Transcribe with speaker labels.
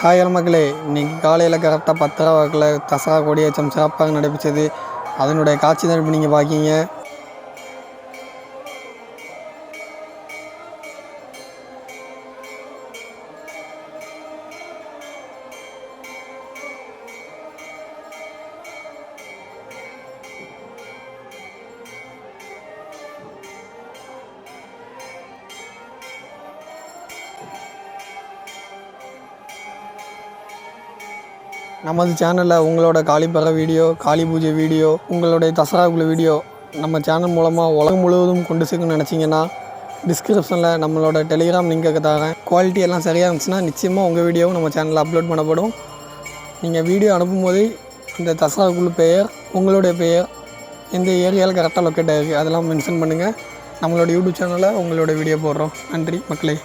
Speaker 1: Hi மக்களே இன்றைக்கி காலையில் கரெக்டாக பத்தரை வாக்கில் தசரா கொடியேற்றம் சிறப்பாக நடைபெற்றது. அதனுடைய காட்சி தான் இப்போ நீங்கள் பார்க்கீங்க நமது சேனலில் உங்களோட காளிப்பற வீடியோ காளி பூஜை வீடியோ உங்களுடைய தசராக்குள்ள வீடியோ நம்ம சேனல் மூலமாக உலகம் முழுவதும் கொண்டு சேர்க்கணும்னு நினச்சிங்கன்னா டிஸ்கிரிப்ஷனில் நம்மளோட டெலிகிராம் லிங்க்கு தரேன். குவாலிட்டி எல்லாம் சரியாக இருந்துச்சுன்னா நிச்சயமாக உங்கள் வீடியோவும் நம்ம சேனலில் அப்லோட் பண்ணப்படும். நீங்கள் வீடியோ அனுப்பும்போது இந்த தசராக்குள்ள பெயர் உங்களுடைய பெயர் எந்த ஏரியாவில் கரெக்டாக லொக்கேட் ஆகிருக்கு அதெல்லாம் மென்ஷன் பண்ணுங்கள் நம்மளோட யூடியூப் சேனலில் உங்களோட வீடியோ போடுறோம். நன்றி மக்களே.